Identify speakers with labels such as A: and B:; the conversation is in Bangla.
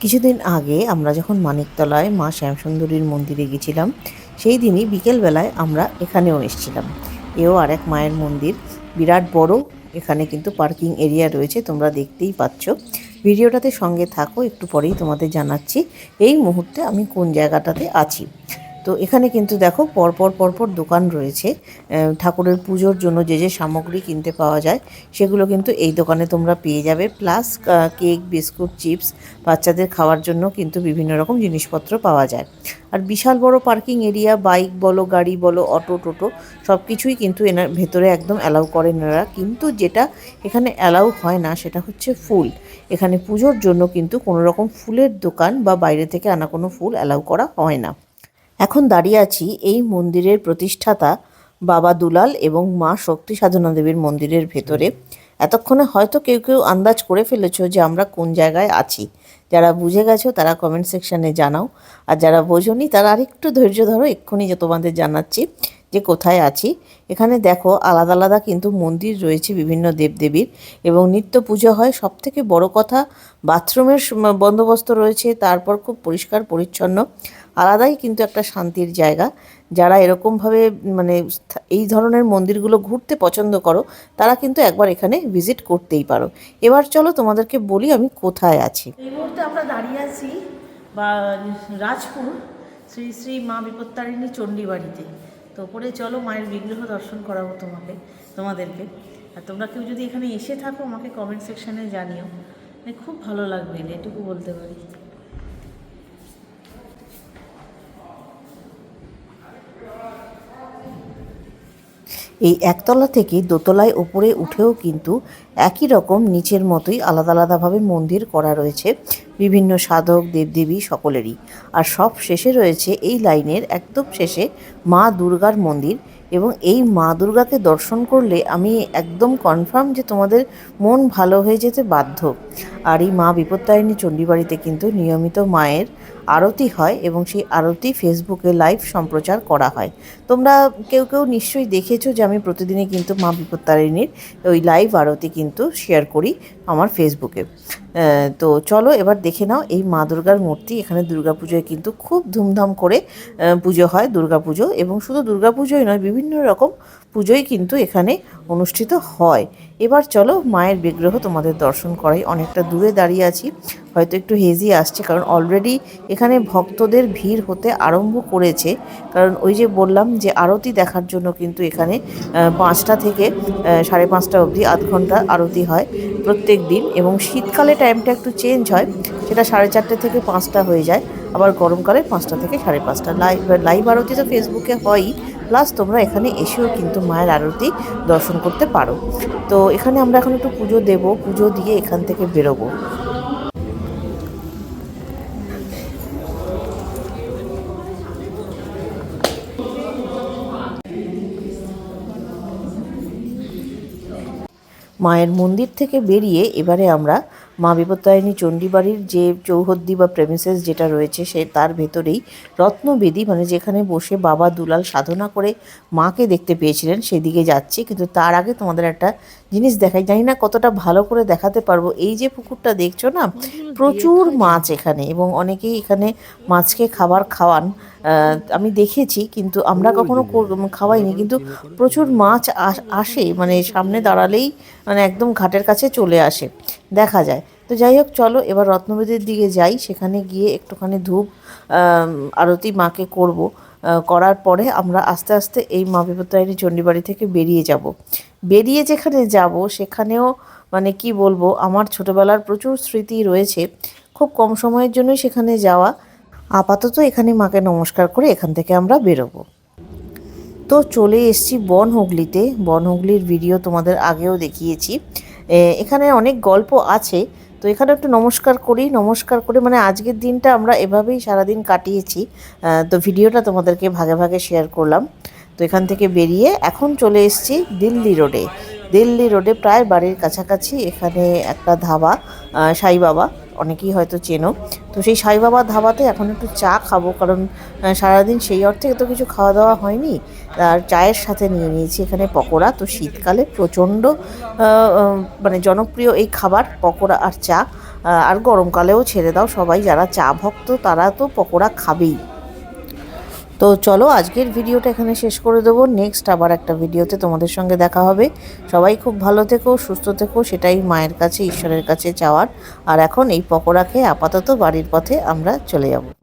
A: কিছুদিন আগে আমরা যখন মানিকতলায় মা শ্যামসুন্দরীর মন্দিরে গেছিলাম সেই দিনই বিকেলবেলায় আমরা এখানেও এসেছিলাম। এও আর এক মায়ের মন্দির। বিরাট বড়। এখানে কিন্তু পার্কিং এরিয়া রয়েছে, তোমরা দেখতেই পাচ্ছ। ভিডিওটাতে সঙ্গে থাকো, একটু পরেই তোমাদের জানাচ্ছি এই মুহূর্তে আমি কোন জায়গাটাতে আছি। তো এখানে কিন্তু দেখো পরপর পরপর দোকান রয়েছে। ঠাকুরের পুজোর জন্য যে যে সামগ্রী কিনতে পাওয়া যায়, সেগুলো কিন্তু এই দোকানে তোমরা পেয়ে যাবে। প্লাস কেক, বিস্কুট, চিপস বাচ্চাদের খাওয়ার জন্য কিন্তু বিভিন্ন রকম জিনিসপত্র পাওয়া যায়। আর বিশাল বড় পার্কিং এরিয়া, বাইক বলো, গাড়ি বলো, অটো, টোটো সব কিছুই কিন্তু এনার ভেতরে একদম অ্যালাউ করেন এনারা কিন্তু যেটা এখানে অ্যালাউ হয় না, সেটা হচ্ছে ফুল। এখানে পুজোর জন্য কিন্তু কোনো রকম ফুলের দোকান বা বাইরে থেকে আনা কোনো ফুল অ্যালাউ করা হয় না। এখন দাঁড়িয়ে আছি এই মন্দিরের প্রতিষ্ঠাতা বাবা দুলাল এবং মা শক্তি সাধনা দেবীর মন্দিরের ভেতরে। এতক্ষণে হয়তো কেউ কেউ আন্দাজ করে ফেলেছ যে আমরা কোন জায়গায় আছি। যারা বুঝে গেছো তারা কমেন্ট সেকশনে জানাও। আর যারা বোঝোনি তারা আরেকটু ধৈর্য ধরো, এক্ষুনি যে তোমাদের জানাচ্ছি যে কোথায় আছি। এখানে দেখো আলাদা আলাদা কিন্তু মন্দির রয়েছে বিভিন্ন দেবদেবীর এবং নিত্য পুজো হয়। সব থেকে বড় কথা, বাথরুমের বন্দোবস্ত রয়েছে, তারপর খুব পরিষ্কার, পরিচ্ছন্ন। আলাদাই কিন্তু একটা শান্তির জায়গা। যারা এরকমভাবে মানে এই ধরনের মন্দিরগুলো ঘুরতে পছন্দ করো, তারা কিন্তু একবার এখানে ভিজিট করতেই পারো। এবার চলো তোমাদেরকে বলি আমি কোথায় আছি।
B: এই মুহূর্তে আমরা দাঁড়িয়ে আছি, বা, রাজপুর, শ্রী শ্রী মা বিপত্তারিণী চণ্ডীবাড়িতে। তো ওপরে চলো মায়ের বিগ্রহ দর্শন করাবো তোমাকে, তোমাদেরকে। আর তোমরা কেউ যদি এখানে এসে থাকো, আমাকে কমেন্ট সেকশানে জানিও। মানে খুব ভালো লাগবে এটুকু বলতে পারি।
A: এই একতলা থেকে দোতলায় ওপরে উঠেও কিন্তু একই রকম নিচের মতোই আলাদা আলাদাভাবে মন্দির করা রয়েছে, বিভিন্ন সাধক, দেবদেবী সকলেরই। আর সব শেষে রয়েছে এই লাইনের একদম শেষে মা দুর্গার মন্দির এবং এই মা দুর্গাকে দর্শন করলে আমি একদম কনফার্ম যে তোমাদের মন ভালো হয়ে যেতে বাধ্য। আর এই মা বিপত্তারিণী চণ্ডীবাড়িতে কিন্তু নিয়মিত মায়ের আরতি হয় এবং সেই আরতি ফেসবুকে লাইভ সম্প্রচার করা হয়। তোমরা কেউ কেউ নিশ্চয়ই দেখেছ যে আমি প্রতিদিনই কিন্তু মা বিপত্তারিণীর ওই লাইভ আরতি কিন্তু শেয়ার করি আমার ফেসবুকে। তো চলো এবার দেখে নাও, এই মা দুর্গার মূর্তি এখানে দুর্গাপুজোয় কিন্তু খুব ধুমধাম করে পুজো হয় দুর্গাপুজো এবং শুধু দুর্গাপুজোই নয়, বিভিন্ন রকম পুজোই কিন্তু এখানে অনুষ্ঠিত হয়। এবার চলো মায়ের বিগ্রহ তোমাদের দর্শন করাই, অনেকটা দূরে দাঁড়িয়ে আছি। হয়তো একটু হেজি আসছে, কারণ অলরেডি এখানে ভক্তদের ভিড় হতে আরম্ভ করেছে। কারণ ওই যে বললাম যে আরতি দেখার জন্য কিন্তু এখানে পাঁচটা থেকে সাড়ে পাঁচটা অবধি, আধ ঘণ্টা আরতি হয় প্রত্যেক দিন। এবং শীতকালে টাইমটা একটু চেঞ্জ হয়, সেটা সাড়ে চারটে থেকে পাঁচটা হয়ে যায়। আবার গরমকালে পাঁচটা থেকে সাড়ে পাঁচটা। লাইভ লাইভ আরতি তো ফেসবুকে হয়ই। প্লাস তোমরা এখানে এসেও কিন্তু মায়ের আরতি দর্শন করতে পারো। তো এখানে আমরা এখন একটু পুজো দেব, পুজো দিয়ে এখান থেকে বেরোবো। মায়ের মন্দির থেকে বেরিয়ে এবারে আমরা মা বিপত্তারিণী চণ্ডীবাড়ির যে চৌহদ্দি বা প্রেমিসেস যেটা রয়েছে সে তার ভেতরেই রত্নবেদী মানে যেখানে বসে বাবা দুলাল সাধনা করে মাকে দেখতে পেয়েছিলেন সেদিকে যাচ্ছি। কিন্তু তার আগে তোমাদের একটা জিনিস দেখাই। জানি না কতটা ভালো করে দেখাতে পারব। এই যে পুকুরটা দেখছ না? প্রচুর মাছ এখানে এবং অনেকেই এখানে মাছকে খাবার খাওয়ান। আমি দেখেছি কিন্তু আমরা কখনো কর- খাওয়াইনি। কিন্তু প্রচুর মাছ আস- আসে মানে সামনে দাঁড়ালেই মানে একদম ঘাটের কাছে চলে আসে। দেখা যায়। তো যাই হোক, চলো, এবার রত্নবেদের দিকে যাই। সেখানে গিয়ে একটুখানি ধূপ আরতি মাকে করব। করার পরে আমরা আস্তে আস্তে এই মা বিপত্তারিণী চণ্ডীবাড়ি থেকে বেরিয়ে যাব। বেরিয়ে যেখানে যাব, সেখানেও মানে কি বলব, আমার ছোটবেলার প্রচুর স্মৃতি রয়েছে। খুব কম সময়ের জন্যই সেখানে যাওয়া। আপাতত এখানে মাকে নমস্কার করে এখান থেকে আমরা বেরোবো। তো চলে এসেছি বন হুগলিতে বন হুগলির ভিডিও তোমাদের আগেও দেখিয়েছি। এখানে অনেক গল্প আছে। তো এখানে একটু নমস্কার করি, নমস্কার করে মানে আজকের দিনটা আমরা এভাবেই সারাদিন কাটিয়েছি। তো ভিডিওটা তোমাদেরকে ভাগে ভাগে শেয়ার করলাম। তো এখান থেকে বেরিয়ে এখন চলে এসেছি দিল্লি রোডে। দিল্লি রোডে প্রায় বাড়ির কাছাকাছি এখানে একটা ধাবা সাই বাবা। অনেকেই হয়তো চেনো। তো সেই সাই বাবা ধাবাতে এখন একটু চা খাব, কারণ সারাদিন সেই অর্থে তো কিছু খাওয়া দাওয়া হয়নি। আর চায়ের সাথে নিয়ে নিয়েছি এখানে পকোড়া। তো শীতকালে প্রচণ্ড মানে জনপ্রিয় এই খাবার, পকোড়া আর চা। আর গরমকালেও ছেড়ে দাও সবাই, যারা চা ভক্ত তারা তো পকোড়া খাবেই। তো চলো আজকের ভিডিওটা এখানে শেষ করে দেবো। নেক্সট আবার একটা ভিডিওতে তোমাদের সঙ্গে দেখা হবে। সবাই খুব ভালো থেকো, সুস্থ থেকো, সেটাই মায়ের কাছে, ঈশ্বরের কাছে চাওয়ার। আর এখন এই পকোড়া খেয়ে আপাতত বাড়ির পথে আমরা চলে যাব।